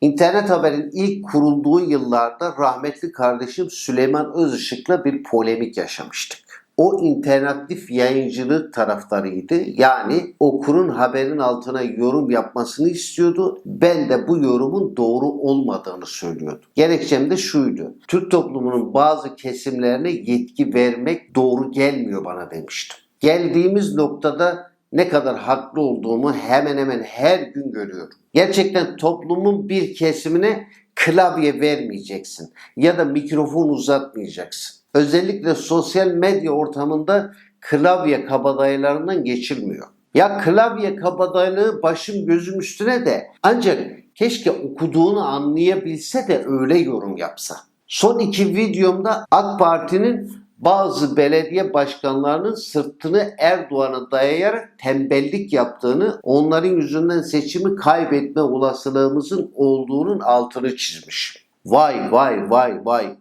İnternet haberin ilk kurulduğu yıllarda rahmetli kardeşim Süleyman Özışık'la bir polemik yaşamıştık. O internetif yayıncılık taraftarıydı. Yani okurun haberin altına yorum yapmasını istiyordu. Ben de bu yorumun doğru olmadığını söylüyordum. Gerekçem de şuydu. Türk toplumunun bazı kesimlerine yetki vermek doğru gelmiyor bana demiştim. Geldiğimiz noktada ne kadar haklı olduğumu hemen hemen her gün görüyorum. Gerçekten toplumun bir kesimine klavye vermeyeceksin ya da mikrofon uzatmayacaksın. Özellikle sosyal medya ortamında klavye kabadayılarından geçilmiyor. Ya klavye kabadayılığı başım gözüm üstüne de ancak keşke okuduğunu anlayabilse de öyle yorum yapsa. Son iki videomda AK Parti'nin bazı belediye başkanlarının sırtını Erdoğan'a dayayarak tembellik yaptığını, onların yüzünden seçimi kaybetme olasılığımızın olduğunun altını çizmiş. Vay vay vay vay.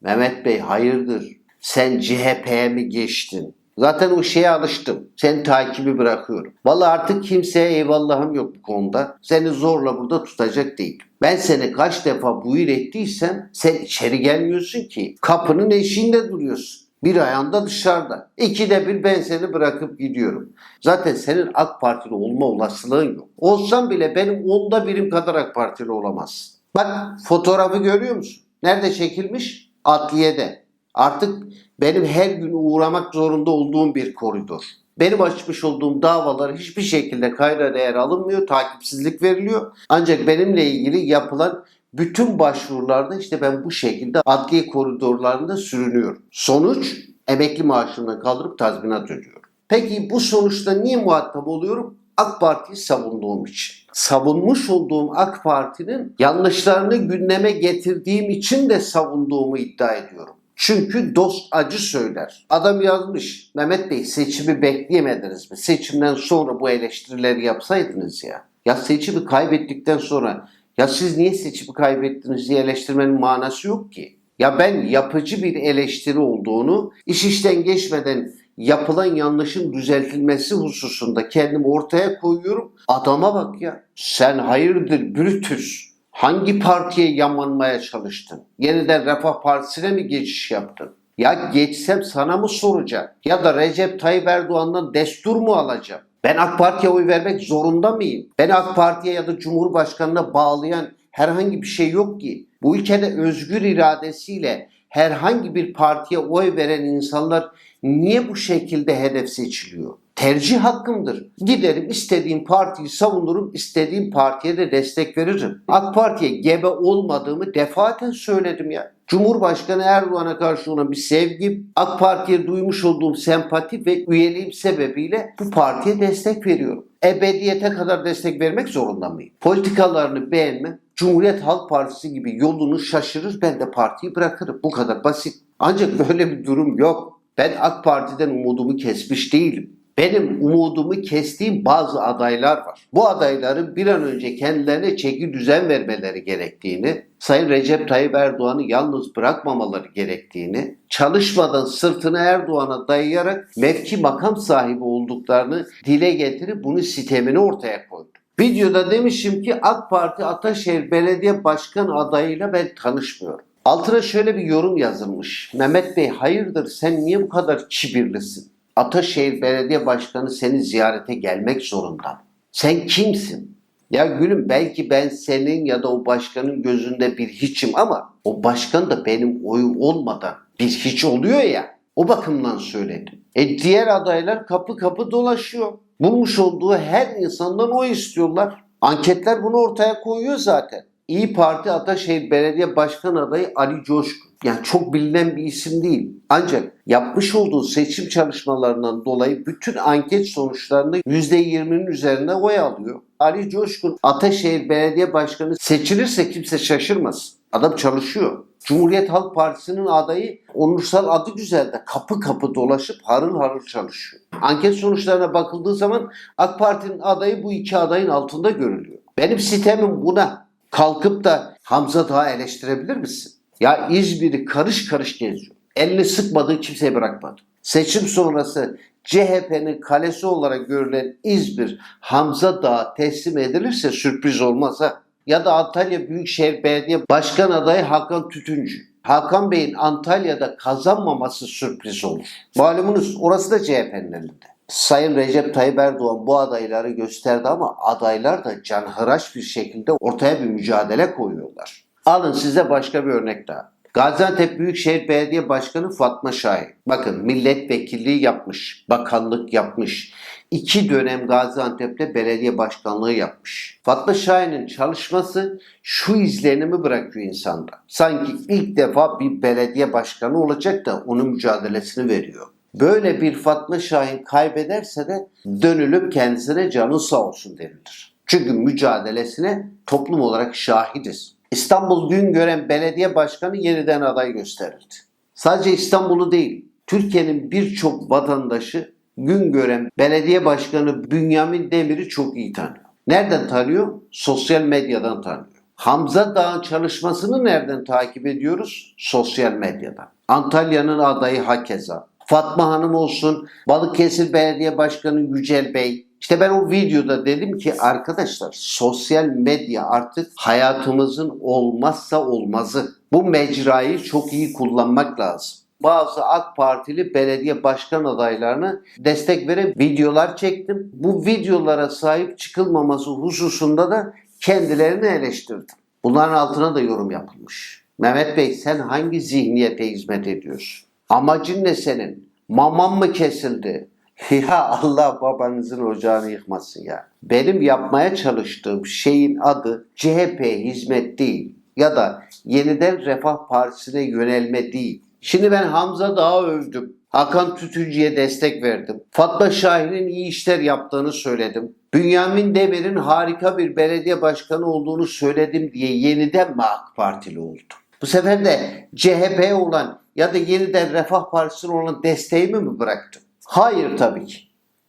Mehmet Bey hayırdır? Sen CHP'ye mi geçtin? Zaten o şeye alıştım. Sen takibi bırakıyorum. Vallahi artık kimseye eyvallahım yok bu konuda. Seni zorla burada tutacak değil. Ben seni kaç defa buyur ettiysem sen içeri gelmiyorsun ki. Kapının eşiğinde duruyorsun. Bir ayağında dışarıda. İkide bir ben seni bırakıp gidiyorum. Zaten senin AK Partili olma olasılığın yok. Olsan bile benim onda birim kadar AK Partili olamazsın. Bak fotoğrafı görüyor musun? Nerede çekilmiş? Adliyede. Artık benim her gün uğramak zorunda olduğum bir koridor. Benim açmış olduğum davalar hiçbir şekilde kayda değer alınmıyor, takipsizlik veriliyor. Ancak benimle ilgili yapılan bütün başvurularda işte ben bu şekilde adliye koridorlarında sürünüyorum. Sonuç emekli maaşımdan kaldırıp tazminat ödüyorum. Peki bu sonuçta niye muhatap oluyorum? AK Parti'yi savunduğum için. Savunmuş olduğum AK Parti'nin yanlışlarını gündeme getirdiğim için de savunduğumu iddia ediyorum. Çünkü dost acı söyler. Adam yazmış. Mehmet Bey seçimi bekleyemediniz mi? Seçimden sonra bu eleştirileri yapsaydınız ya. Ya seçimi kaybettikten sonra ya siz niye seçimi kaybettiniz diye eleştirmenin manası yok ki. Ya ben yapıcı bir eleştiri olduğunu, iş işten geçmeden yapılan yanlışın düzeltilmesi hususunda kendimi ortaya koyuyorum. Adama bak ya. Sen hayırdır Brutus? Hangi partiye yamanmaya çalıştın? Yeniden Refah Partisi'ne mi geçiş yaptın? Ya geçsem sana mı soracağım? Ya da Recep Tayyip Erdoğan'dan destur mu alacağım? Ben AK Parti'ye oy vermek zorunda mıyım? Ben AK Parti'ye ya da Cumhurbaşkanı'na bağlayan herhangi bir şey yok ki. Bu ülkede özgür iradesiyle herhangi bir partiye oy veren insanlar niye bu şekilde hedef seçiliyor? Tercih hakkımdır. Giderim istediğim partiyi savunurum, istediğim partiye de destek veririm. AK Parti'ye gebe olmadığımı defaten söyledim ya. Cumhurbaşkanı Erdoğan'a karşı olan bir sevgim, AK Parti'ye duymuş olduğum sempati ve üyeliğim sebebiyle bu partiye destek veriyorum. Ebediyete kadar destek vermek zorunda mıyım? Politikalarını beğenmem, Cumhuriyet Halk Partisi gibi yolunu şaşırır ben de partiyi bırakırım. Bu kadar basit. Ancak böyle bir durum yok. Ben AK Parti'den umudumu kesmiş değilim. Benim umudumu kestiğim bazı adaylar var. Bu adayların bir an önce kendilerine çeki düzen vermeleri gerektiğini, Sayın Recep Tayyip Erdoğan'ı yalnız bırakmamaları gerektiğini, çalışmadan sırtını Erdoğan'a dayayarak mevki makam sahibi olduklarını dile getirip bunu sitemini ortaya koydu. Videoda demişim ki AK Parti Ataşehir Belediye Başkan adayıyla ben tanışmıyorum. Altına şöyle bir yorum yazılmış. Mehmet Bey hayırdır sen niye bu kadar kibirlisin? Ataşehir Belediye Başkanı seni ziyarete gelmek zorunda. Sen kimsin? Ya gülüm belki ben senin ya da o başkanın gözünde bir hiçim ama o başkan da benim oyum olmadan bir hiç oluyor ya. O bakımdan söyledim. E diğer adaylar kapı kapı dolaşıyor. Bulmuş olduğu her insandan oy istiyorlar. Anketler bunu ortaya koyuyor zaten. İyi Parti Ataşehir Belediye Başkan adayı Ali Coşkun. Yani çok bilinen bir isim değil. Ancak yapmış olduğu seçim çalışmalarından dolayı bütün anket sonuçlarında %20'nin üzerinde oy alıyor. Ali Coşkun Ataşehir Belediye Başkanı seçilirse kimse şaşırmaz. Adam çalışıyor. Cumhuriyet Halk Partisi'nin adayı onursal adı güzel de kapı kapı dolaşıp harıl harıl çalışıyor. Anket sonuçlarına bakıldığı zaman AK Parti'nin adayı bu iki adayın altında görülüyor. Benim sitemim buna. Kalkıp da Hamza Dağ'ı eleştirebilir misin? Ya İzmir'i karış karış geziyor. Elini sıkmadığı kimseye bırakmadı. Seçim sonrası CHP'nin kalesi olarak görülen İzmir Hamza Dağı teslim edilirse sürpriz olmaz ha. ya da Antalya Büyükşehir Belediye Başkan adayı Hakan Tütüncü. Hakan Bey'in Antalya'da kazanmaması sürpriz olur. Malumunuz orası da CHP'nin elinde. Sayın Recep Tayyip Erdoğan bu adayları gösterdi ama adaylar da canhıraş bir şekilde ortaya bir mücadele koyuyorlar. Alın size başka bir örnek daha. Gaziantep Büyükşehir Belediye Başkanı Fatma Şahin. Bakın milletvekilliği yapmış, bakanlık yapmış. İki dönem Gaziantep'te belediye başkanlığı yapmış. Fatma Şahin'in çalışması şu izlenimi bırakıyor insanda. Sanki ilk defa bir belediye başkanı olacak da onun mücadelesini veriyor. Böyle bir Fatma Şahin kaybederse de dönülüp kendisine canı sağ olsun denilir. Çünkü mücadelesine toplum olarak şahidiz. İstanbul Güngören Belediye Başkanı yeniden aday gösterildi. Sadece İstanbul'u değil, Türkiye'nin birçok vatandaşı Güngören Belediye Başkanı Bünyamin Demir'i çok iyi tanıyor. Nereden tanıyor? Sosyal medyadan tanıyor. Hamza Dağ'ın çalışmasını nereden takip ediyoruz? Sosyal medyadan. Antalya'nın adayı hakeza. Fatma Hanım olsun, Balıkesir Belediye Başkanı Yücel Bey. İşte ben o videoda dedim ki arkadaşlar sosyal medya artık hayatımızın olmazsa olmazı. Bu mecrayı çok iyi kullanmak lazım. Bazı AK Partili belediye başkan adaylarına destek verip videolar çektim. Bu videolara sahip çıkılmaması hususunda da kendilerini eleştirdim. Bunların altına da yorum yapılmış. Mehmet Bey sen hangi zihniyete hizmet ediyorsun? Amacın ne senin? Maman mı kesildi? Ya Allah babanızın ocağını yıkmasın ya. Benim yapmaya çalıştığım şeyin adı CHP hizmet değil ya da yeniden Refah Partisi'ne yönelme değil. Şimdi ben Hamza Dağ'ı övdüm. Hakan Tütüncü'ye destek verdim. Fatma Şahin'in iyi işler yaptığını söyledim. Bünyamin Demir'in harika bir belediye başkanı olduğunu söyledim diye yeniden mi AK Partili oldu? Bu sefer de CHP olan ya da yeniden Refah Partisi'ne olan desteğimi mi bıraktım? Hayır tabii ki.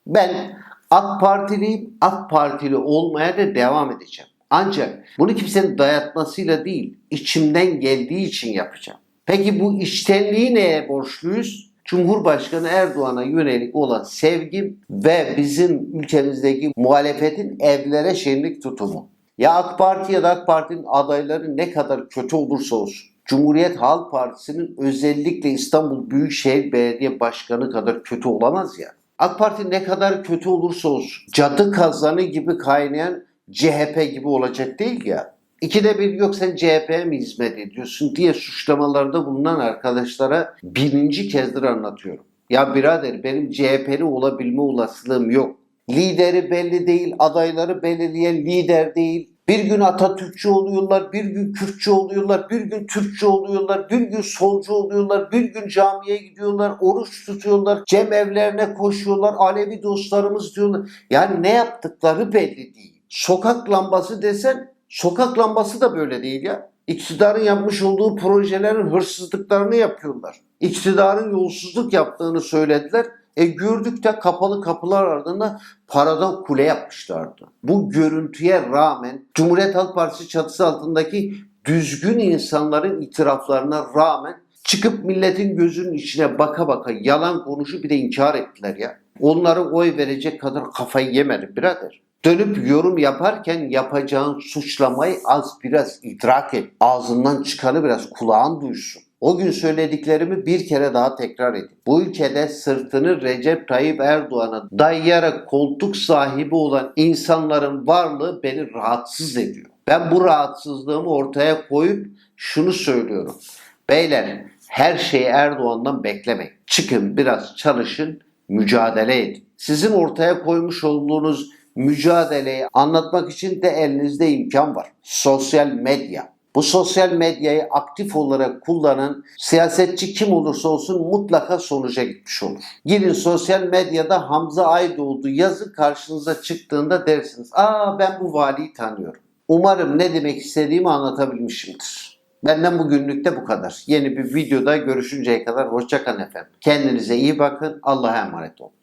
Ben AK Partiliyim, AK Partili olmaya da devam edeceğim. Ancak bunu kimsenin dayatmasıyla değil, içimden geldiği için yapacağım. Peki bu içtenliği neye borçluyuz? Cumhurbaşkanı Erdoğan'a yönelik olan sevgim ve bizim ülkemizdeki muhalefetin evlere şenlik tutumu. Ya AK Parti ya da AK Parti'nin adayları ne kadar kötü olursa olsun. Cumhuriyet Halk Partisi'nin özellikle İstanbul Büyükşehir Belediye Başkanı kadar kötü olamaz ya. AK Parti ne kadar kötü olursa olsun cadı kazanı gibi kaynayan CHP gibi olacak değil ya. İkide bir yok sen CHP'ye mi hizmet ediyorsun diye suçlamalarda bulunan arkadaşlara birinci kezdir anlatıyorum. Ya birader benim CHP'li olabilme olasılığım yok. Lideri belli değil, adayları belirleyen lider değil. Bir gün Atatürkçü oluyorlar, bir gün Kürtçü oluyorlar, bir gün Türkçü oluyorlar, bir gün solcu oluyorlar, bir gün camiye gidiyorlar, oruç tutuyorlar, cem evlerine koşuyorlar, Alevi dostlarımız diyorlar. Yani ne yaptıkları belli değil. Sokak lambası desen, sokak lambası da böyle değil ya. İktidarın yapmış olduğu projelerin hırsızlıklarını yapıyorlar. İktidarın yolsuzluk yaptığını söylediler. E gördük de kapalı kapılar ardında paradan kule yapmışlardı. Bu görüntüye rağmen Cumhuriyet Halk Partisi çatısı altındaki düzgün insanların itiraflarına rağmen çıkıp milletin gözünün içine baka baka yalan konuşup bir de inkar ettiler ya. Onlara oy verecek kadar kafayı yemedim birader. Dönüp yorum yaparken yapacağın suçlamayı az biraz idrak et. Ağzından çıkanı biraz kulağın duysun. O gün söylediklerimi bir kere daha tekrar edin. Bu ülkede sırtını Recep Tayyip Erdoğan'a dayayarak koltuk sahibi olan insanların varlığı beni rahatsız ediyor. Ben bu rahatsızlığımı ortaya koyup şunu söylüyorum. Beyler her şeyi Erdoğan'dan beklemeyin. Çıkın biraz çalışın, mücadele edin. Sizin ortaya koymuş olduğunuz mücadeleyi anlatmak için de elinizde imkan var. Sosyal medya. Bu sosyal medyayı aktif olarak kullanan siyasetçi kim olursa olsun mutlaka sonuca gitmiş olur. Girin sosyal medyada Hamza Aydoğdu yazı karşınıza çıktığında dersiniz. Aa ben bu valiyi tanıyorum. Umarım ne demek istediğimi anlatabilmişimdir. Benden bugünlük de bu kadar. Yeni bir videoda görüşünceye kadar hoşçakalın efendim. Kendinize iyi bakın. Allah'a emanet olun.